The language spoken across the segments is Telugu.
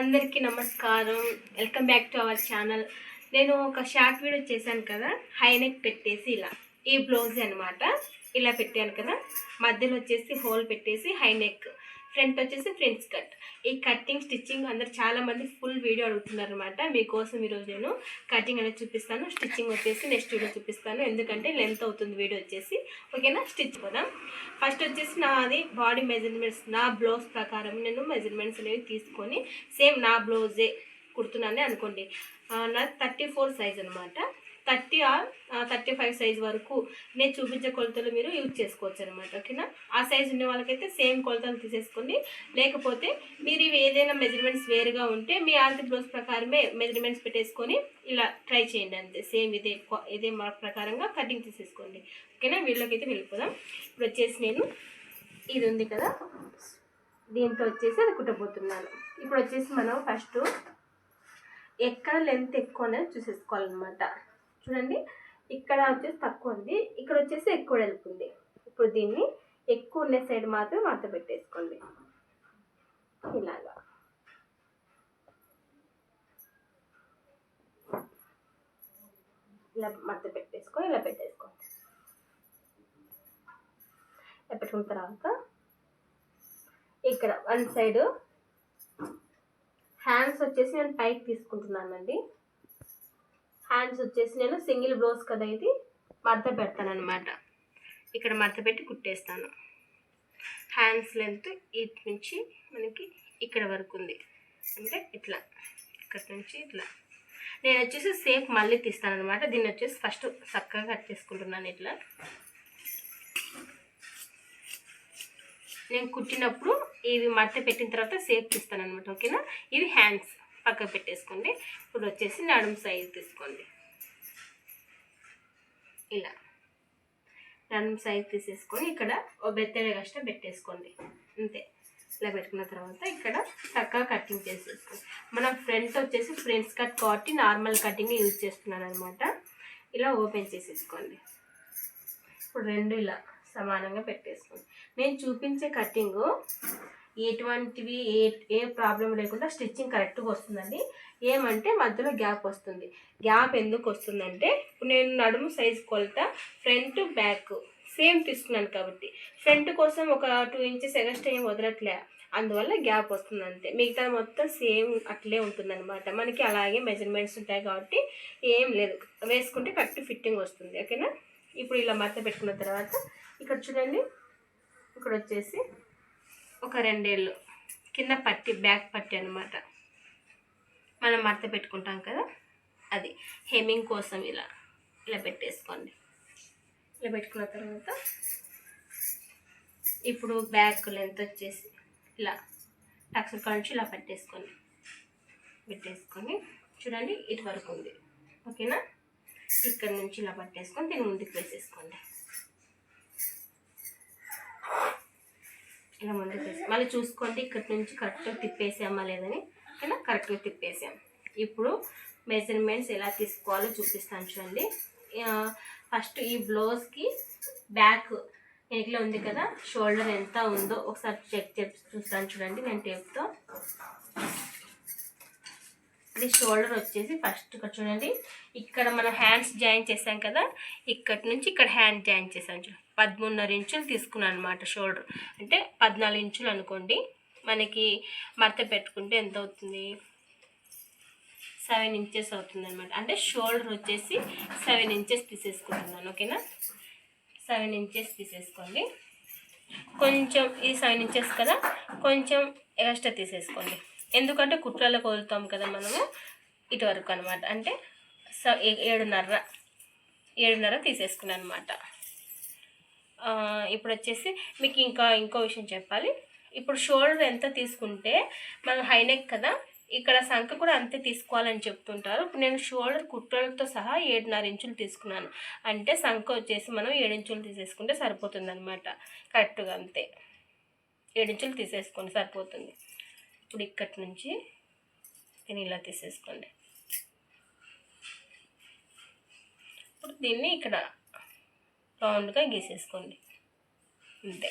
అందరికీ నమస్కారం. Welcome back to our channel నేను ఒక షార్ట్ వీడియో చేశాను కదా హై నెక్ పెట్టేసి ఇలా ఈ బ్లౌజ్ అనమాట ఇలా పెట్టాను కదా మధ్యలో వచ్చేసి హోల్ పెట్టేసి హై నెక్ ఫ్రంట్ వచ్చేసి ఫ్రెండ్స్ కట్. ఈ కటింగ్ స్టిచ్చింగ్ అందరు చాలా మంది ఫుల్ వీడియో అడుగుతున్నారు అనమాట మీకోసం ఈరోజు నేను కటింగ్ అనేది చూపిస్తాను. స్టిచ్చింగ్ వచ్చేసి నెక్స్ట్ వీడియో చూపిస్తాను. ఎందుకంటే లెంత్ అవుతుంది వీడియో వచ్చేసి. ఓకేనా స్టిచ్ పోదాం. ఫస్ట్ వచ్చేసి నాది బాడీ మెజర్మెంట్స్ నా బ్లౌజ్ ప్రకారం నేను మెజర్మెంట్స్ అనేవి తీసుకొని సేమ్ నా బ్లౌజే కుడుతున్నానే అనుకోండి. నా థర్టీ ఫోర్ సైజ్ అనమాట thirty or thirty five size వరకు నేను చూపించే కొలతలు మీరు యూజ్ చేసుకోవచ్చు అనమాట ఓకేనా? ఆ సైజ్ ఉన్న వాళ్ళకైతే సేమ్ కొలతలు తీసేసుకోండి. లేకపోతే మీరు ఇవి ఏదైనా మెజర్మెంట్స్ వేరుగా ఉంటే మీ ఆర్తి బ్లౌజ్ ప్రకారమే మెజర్మెంట్స్ పెట్టేసుకొని ఇలా ట్రై చేయండి అంతే. సేమ్ ఇదే ఇదే మార్క్ ప్రకారంగా కటింగ్ తీసేసుకోండి. ఓకేనా? వీళ్ళకైతే వెళ్ళిపోదాం. ఇప్పుడు వచ్చేసి నేను ఇది ఉంది కదా? దీంతో వచ్చేసి అది కుట్టబోతున్నాను. ఇప్పుడు వచ్చేసి మనం ఫస్ట్ ఎక్కడ లెంత్ ఎక్కువ అనేది చూసేసుకోవాలన్నమాట. చూడండి. ఇక్కడ వచ్చేసి తక్కువ ఉంది. ఇక్కడ వచ్చేసి ఎక్కువ వెళ్తుంది ఇప్పుడు దీన్ని ఎక్కువ ఉన్న సైడ్ మాత్రం మడత పెట్టేసుకోండి. ఇలాగా. ఇలా మడత పెట్టేసుకొని ఇలా పెట్టేసుకోండి ఇలా పెట్టుకున్న తర్వాత ఇక్కడ వన్ సైడ్ హ్యాండ్స్ వచ్చేసి నేను పైకి తీసుకుంటున్నానండి. హ్యాండ్స్ వచ్చేసి నేను సింగిల్ బ్లౌజ్ కదా ఇది మడత పెడతాను అనమాట ఇక్కడ మడత పెట్టి కుట్టేస్తాను. హ్యాండ్స్ లెంత్ ఇటు నుంచి మనకి ఇక్కడ వరకు ఉంది. అంటే ఇట్లా ఇక్కడ నుంచి ఇట్లా. నేను వచ్చేసి సేఫ్ మళ్ళీ తీస్తాను అనమాట దీన్ని వచ్చేసి ఫస్ట్ చక్కగా కట్ చేసుకుంటున్నాను ఇట్లా. నేను కుట్టినప్పుడు ఇవి మడత పెట్టిన తర్వాత సేఫ్ తీస్తాను అనమాట ఓకేనా? ఇవి హ్యాండ్స్ పక్కకు పెట్టేసుకోండి. ఇప్పుడు వచ్చేసి నడుము సైజు తీసుకోండి. ఇలా. నడుము సైజ్ తీసేసుకొని ఇక్కడ ఓ బెత్తడే కష్టం పెట్టేసుకోండి. అంతే. ఇలా పెట్టుకున్న తర్వాత ఇక్కడ చక్కగా కటింగ్ చేసేసుకోండి. మనం ఫ్రంట్ వచ్చేసి ఫ్రెండ్స్ కట్ కాబట్టి నార్మల్ కటింగ్ యూజ్ చేస్తున్నాను అనమాట ఇలా ఓపెన్ చేసేసుకోండి. ఇప్పుడు రెండు ఇలా సమానంగా పెట్టేసుకోండి. నేను చూపించే కటింగు ఎటువంటివి ఏ ఏ ప్రాబ్లం లేకుండా స్టిచ్చింగ్ కరెక్ట్గా వస్తుందండి. ఏమంటే మధ్యలో గ్యాప్ వస్తుంది. గ్యాప్ ఎందుకు వస్తుందంటే ఇప్పుడు నేను నడుము సైజ్ కొలత ఫ్రంట్ బ్యాక్ సేమ్ తీసుకున్నాను కాబట్టి. ఫ్రంట్ కోసం ఒక టూ ఇంచెస్ ఎగస్ట్ ఏం వదలట్లే. అందువల్ల గ్యాప్ వస్తుంది అంతే. మిగతా మొత్తం సేమ్ అట్లే ఉంటుందన్నమాట. మనకి అలాగే మెజర్మెంట్స్ ఉంటాయి కాబట్టి ఏం లేదు. వేసుకుంటే కరెక్ట్ ఫిట్టింగ్ వస్తుంది. ఓకేనా? ఇప్పుడు ఇలా మడత పెట్టుకున్న తర్వాత ఇక్కడ చూడండి. ఇక్కడ వచ్చేసి ఒక రెండేళ్ళు. కింద పట్టి బ్యాక్ పట్టి అనమాట మనం మడత పెట్టుకుంటాం కదా? అది. హెమింగ్ కోసం ఇలా ఇలా పెట్టేసుకోండి. ఇలా పెట్టుకున్న తర్వాత ఇప్పుడు బ్యాక్ లెంత్ వచ్చేసి ఇలా టక్స్ నుంచి ఇలా పెట్టేసుకోండి. పెట్టేసుకొని చూడండి ఇటు వరకు ఉంది. ఓకేనా? ఇక్కడ నుంచి ఇలా పట్టేసుకొని దీన్ని ముందుకు వేసేసుకోండి. ఇలా ముందుకు వేసి మళ్ళీ చూసుకోండి ఇక్కడ నుంచి కరెక్ట్గా తిప్పేసామా లేదని. ఇలా కరెక్ట్గా తిప్పేసాం. ఇప్పుడు మెజర్మెంట్స్ ఎలా తీసుకోవాలో చూపిస్తాను చూడండి. ఫస్ట్ ఈ బ్లౌజ్కి బ్యాక్ నెక్లో ఉంది కదా షోల్డర్ ఎంత ఉందో ఒకసారి చెక్ చేసి చూస్తాను చూడండి నేను టేప్తో ఇది షోల్డర్ వచ్చేసి ఫస్ట్ ఇక్కడ చూడండి. ఇక్కడ మనం హ్యాండ్స్ జాయిన్ చేసాం కదా ఇక్కడ నుంచి ఇక్కడ హ్యాండ్ జాయిన్ చేసాం చూడండి. పదమూడున్నర ఇంచులు తీసుకున్నాను అనమాట షోల్డర్. అంటే పద్నాలుగు ఇంచులు అనుకోండి. మనకి మడత పెట్టుకుంటే ఎంత అవుతుంది? సెవెన్ ఇంచెస్ అవుతుంది అనమాట అంటే షోల్డర్ వచ్చేసి సెవెన్ ఇంచెస్ తీసేసుకుంటున్నాను ఓకేనా? సెవెన్ ఇంచెస్ తీసేసుకోండి. కొంచెం ఈ సెవెన్ ఇంచెస్ కదా కొంచెం ఎక్స్ట్రా తీసేసుకోండి. ఎందుకంటే కుట్రలకు వదులుతాం కదా మనము ఇటువరకు అనమాట అంటే స ఏ- ఏడున్నర ఏడున్నర తీసేసుకున్నాను అనమాట ఇప్పుడు వచ్చేసి మీకు ఇంకా ఇంకో విషయం చెప్పాలి. ఇప్పుడు షోల్డర్ ఎంత తీసుకుంటే మనం హైనెక్ కదా ఇక్కడ సంఖ కూడా అంతే తీసుకోవాలని చెప్తుంటారు. ఇప్పుడు నేను షోల్డర్ కుట్రలతో సహా ఏడున్నర ఇంచులు తీసుకున్నాను. అంటే సంఖ వచ్చేసి మనం ఏడించులు తీసేసుకుంటే సరిపోతుంది అనమాట కరెక్ట్గా అంతే. ఏడించులు తీసేసుకోండి సరిపోతుంది. ఇప్పుడు ఇక్కడి నుంచి దీన్ని ఇలా తీసేసుకోండి. ఇప్పుడు దీన్ని ఇక్కడ రౌండ్గా గీసేసుకోండి. అంతే.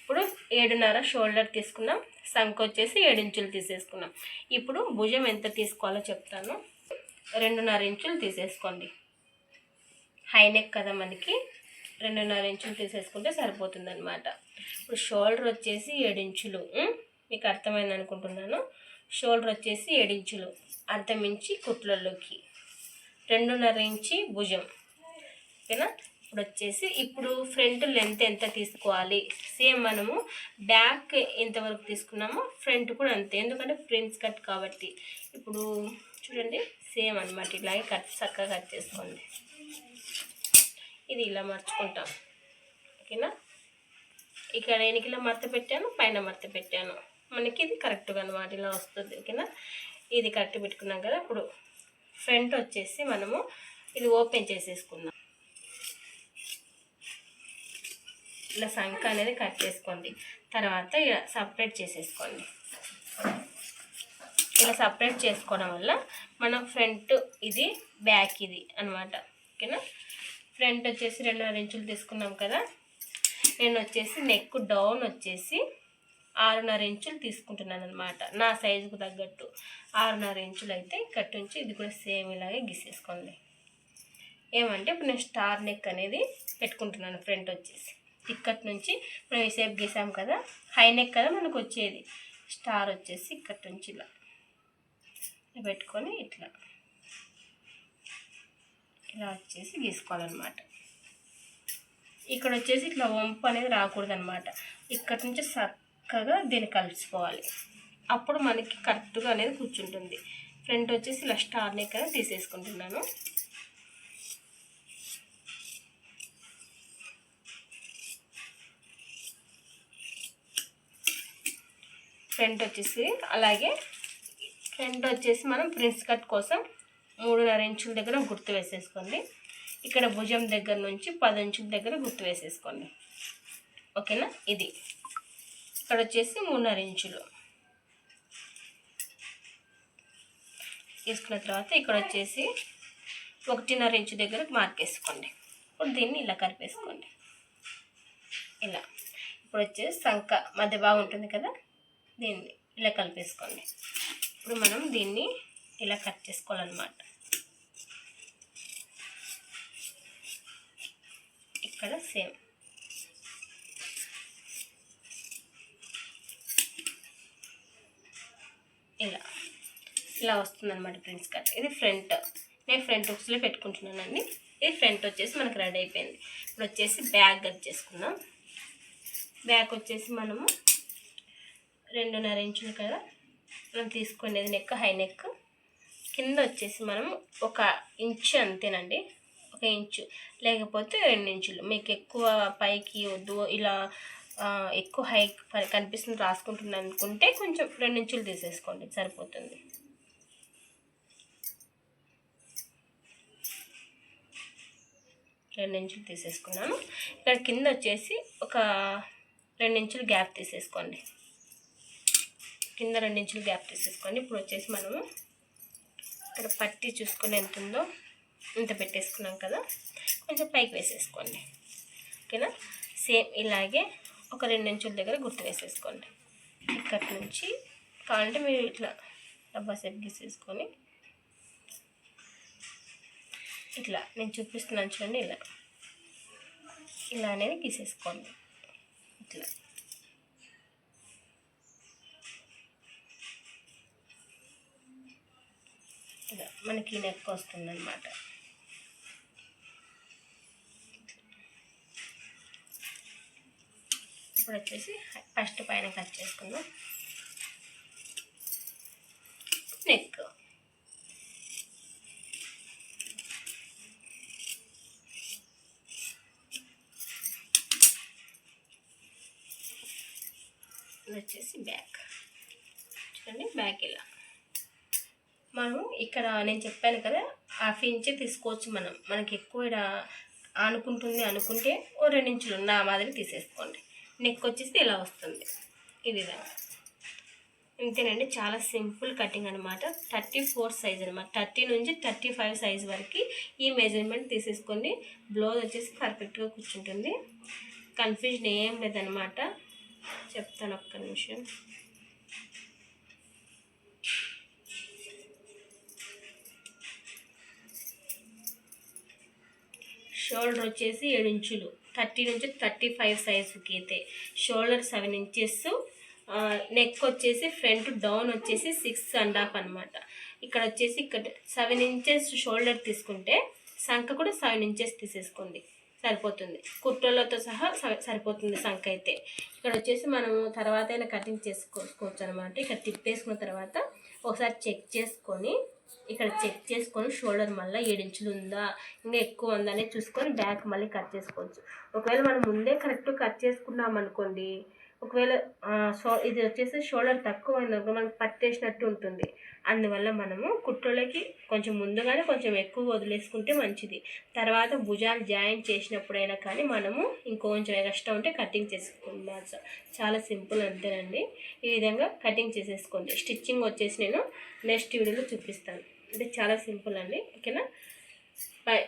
ఇప్పుడు ఏడున్నర షోల్డర్ తీసుకున్నాం. సంఖ వచ్చేసి ఏడించులు తీసేసుకున్నాం. ఇప్పుడు భుజం ఎంత తీసుకోవాలో చెప్తాను. రెండున్నర ఇంచులు తీసేసుకోండి. హై నెక్ కదా మనకి. రెండున్నర ఇంచులు తీసేసుకుంటే సరిపోతుంది అనమాట ఇప్పుడు షోల్డర్ వచ్చేసి ఏడించులు మీకు అర్థమైంది అనుకుంటున్నాను. షోల్డర్ వచ్చేసి ఏడించులు అర్థమించి కుట్లలోకి. రెండున్నర ఇంచి భుజం. ఓకేనా? ఇప్పుడు వచ్చేసి ఇప్పుడు ఫ్రంట్ లెంత్ ఎంత తీసుకోవాలి? సేమ్ మనము బ్యాక్ ఎంతవరకు తీసుకున్నామో ఫ్రంట్ కూడా అంతే. ఎందుకంటే ప్రిన్స్ కట్ కాబట్టి. ఇప్పుడు చూడండి సేమ్ అనమాట ఇలాగే కట్ చక్కగా కట్ చేసుకోండి. ఇది ఇలా మర్చుకుంటాం. ఓకేనా? ఇక్కడ ఎనికిలో మడత పెట్టాను పైన మడత పెట్టాను. మనకి ఇది కరెక్ట్గా అనమాట ఇలా వస్తుంది. ఓకేనా? ఇది కరెక్ట్ పెట్టుకున్నాం కదా. ఇప్పుడు ఫ్రంట్ వచ్చేసి మనము ఇది ఓపెన్ చేసేసుకుందాం. ఇలా సంఖ అనేది కట్ చేసుకోండి. తర్వాత ఇలా సపరేట్ చేసేసుకోండి. ఇలా సపరేట్ చేసుకోవడం వల్ల మనం ఫ్రంట్ ఇది బ్యాక్ ఇది అనమాట ఓకేనా? ఫ్రంట్ వచ్చేసి రెండున్నర ఇంచులు తీసుకున్నాం కదా. నేను వచ్చేసి నెక్ డౌన్ వచ్చేసి ఆరున్నర ఇంచులు తీసుకుంటున్నాను అనమాట నా సైజుకు తగ్గట్టు ఆరున్నర ఇంచులు అయితే ఇక్కడ నుంచి ఇది కూడా సేమ్ ఇలాగే గీసేసుకోండి. ఏమంటే ఇప్పుడు నేను స్టార్ నెక్ అనేది పెట్టుకుంటున్నాను ఫ్రంట్ వచ్చేసి. ఇక్కడి నుంచి మనం ఈ సేపు గీసాం కదా హై నెక్ కదా మనకు వచ్చేది. స్టార్ వచ్చేసి ఇక్కడి నుంచి ఇలా. పెట్టుకొని ఇట్లా. ఇలా వచ్చేసి గీసుకోవాలన్నమాట. ఇక్కడ వచ్చేసి ఇట్లా వంపు అనేది రాకూడదు అనమాట ఇక్కడ నుంచి చక్కగా దీన్ని కలిసిపోవాలి. అప్పుడు మనకి కరెక్ట్గా అనేది కూర్చుంటుంది. ఫ్రంట్ వచ్చేసి ఇలా స్టార్ నెక్ అనేది తీసేసుకుంటున్నాను. ఫ్రంట్ వచ్చేసి అలాగే ఫ్రంట్ వచ్చేసి మనం ప్రిన్స్ కట్ కోసం మూడున్నర ఇంచుల దగ్గర గుర్తు వేసేసుకోండి. ఇక్కడ భుజం దగ్గర నుంచి పది ఇంచుల దగ్గర గుర్తు వేసేసుకోండి. ఓకేనా? ఇది. ఇక్కడ వచ్చేసి మూడున్నర ఇంచులు. తీసుకున్న తర్వాత ఇక్కడ వచ్చేసి ఒకటిన్నర ఇంచు దగ్గర మార్క్ వేసుకోండి. ఇప్పుడు దీన్ని ఇలా కలిపేసుకోండి. ఇలా. ఇప్పుడు వచ్చేసి సంక మధ్య బాగుంటుంది కదా? దీన్ని ఇలా కలిపేసుకోండి. ఇప్పుడు మనం దీన్ని ఇలా కట్ చేసుకోవాలన్నమాట. ఇక్కడ సేమ్. ఇలా. ఇలా వస్తుందన్నమాట ప్రింట్స్ కట్. ఇది ఫ్రంట్. నేను ఫ్రంట్ హుక్స్లో పెట్టుకుంటున్నానండి. ఇది ఫ్రంట్ వచ్చేసి మనకు రెడీ అయిపోయింది. ఇప్పుడు వచ్చేసి బ్యాగ్ కట్ చేసుకుందాం. బ్యాగ్ వచ్చేసి మనము రెండున్నర ఇంచులు కదా. మనం తీసుకునేది నెక్ హై నెక్ కింద వచ్చేసి మనం ఒక ఇంచు అంతేనండి. ఒక ఇంచు. లేకపోతే రెండు ఇంచులు. మీకు ఎక్కువ పైకి వద్దు. ఇలా ఎక్కువ హై కనిపిస్తుంది రాసుకుంటుంది అనుకుంటే కొంచెం రెండు ఇంచులు తీసేసుకోండి. సరిపోతుంది. రెండు ఇంచులు తీసేసుకున్నాను. ఇక్కడ కింద వచ్చేసి ఒక రెండు ఇంచులు గ్యాప్ తీసేసుకోండి. కింద రెండించులు గ్యాప్ తీసేసుకొని ఇప్పుడు వచ్చేసి మనము ఇక్కడ పట్టి చూసుకొని ఎంత ఉందో ఇంత పెట్టేసుకున్నాం కదా. కొంచెం పైకి వేసేసుకోండి. ఓకేనా? సేమ్ ఇలాగే ఒక రెండు ఇంచుల దగ్గర గుర్తు వేసేసుకోండి. ఇక్కడి నుంచి కావాలంటే మీరు ఇట్లా డబ్బా సెట్ గీసేసుకొని ఇట్లా నేను చూపిస్తున్నాను చూడండి ఇలా. ఇలా అనేది గీసేసుకోండి. ఇట్లా. మనకి నెక్ వస్తుంది అనమాట ఇప్పుడు వచ్చేసి ఫస్ట్ పైన కట్ చేసుకుందాం. నెక్ వచ్చేసి బ్యాక్ చూడండి బ్యాక్ ఇలా మనం ఇక్కడ నేను చెప్పాను కదా హాఫ్ ఇంచ్ తీసుకోవచ్చు మనం. మనకి ఎక్కువ ఇక్కడ అనుకుంటుంది అనుకుంటే ఓ రెండు ఇంచులు నా మాదిరి తీసేసుకోండి. నెక్ వచ్చేసి ఇలా వస్తుంది. ఈ విధంగా ఇంతేనండి చాలా సింపుల్ కటింగ్ అనమాట థర్టీ ఫోర్ సైజ్ అనమాట థర్టీ నుంచి థర్టీ ఫైవ్ సైజ్ వరకు ఈ మెజర్మెంట్ తీసేసుకోండి. బ్లౌజ్ వచ్చేసి పర్ఫెక్ట్గా కూర్చుంటుంది. కన్ఫ్యూజన్ ఏం లేదనమాట చెప్తాను ఒక్క నిమిషం. షోల్డర్ వచ్చేసి ఏడు ఇంచులు. థర్టీ నుంచి థర్టీ ఫైవ్ సైజుకి అయితే షోల్డర్ సెవెన్ ఇంచెస్. నెక్ వచ్చేసి ఫ్రంట్ డౌన్ వచ్చేసి సిక్స్ అండ్ హాఫ్ అనమాట ఇక్కడ వచ్చేసి ఇక్కడ సెవెన్ ఇంచెస్ షోల్డర్ తీసుకుంటే సంఖ కూడా సెవెన్ ఇంచెస్ తీసేసుకోండి. సరిపోతుంది. కుట్రలతో సహా స- సరిపోతుంది సంఖ అయితే. ఇక్కడ వచ్చేసి మనము తర్వాత అయినా కటింగ్ చేసుకోవచ్చు అనమాట ఇక్కడ తిప్పేసుకున్న తర్వాత ఒకసారి చెక్ చేసుకొని ఇక్కడ చెక్ చేసుకొని షోల్డర్ మళ్ళీ ఏడించులు ఉందా ఇంకా ఎక్కువ ఉందా అనేది చూసుకొని బ్యాక్ మళ్ళీ కట్ చేసుకోవచ్చు. ఒకవేళ మనం ముందే కరెక్ట్ కట్ చేసుకున్నాం అనుకోండి ఒకవేళ సో షో ఇది వచ్చేసి షోల్డర్ తక్కువ అయిందనుకో మనకి పట్టేసినట్టు ఉంటుంది. అందువల్ల మనము కుట్రలకి కొంచెం ముందుగానే కొంచెం ఎక్కువ వదిలేసుకుంటే మంచిది. తర్వాత భుజాలు జాయిన్ చేసినప్పుడైనా కానీ మనము ఇంకొంచెం ఎక్స్ట్రా ఉంటే కటింగ్ చేసుకుందాం చాలా సింపుల్ అంతేనండి. ఈ విధంగా కటింగ్ చేసేసుకోండి. స్టిచ్చింగ్ వచ్చేసి నేను నెక్స్ట్ వీడియోలో చూపిస్తాను. అంటే చాలా సింపుల్ అండి. ఓకేనా? బాయ్.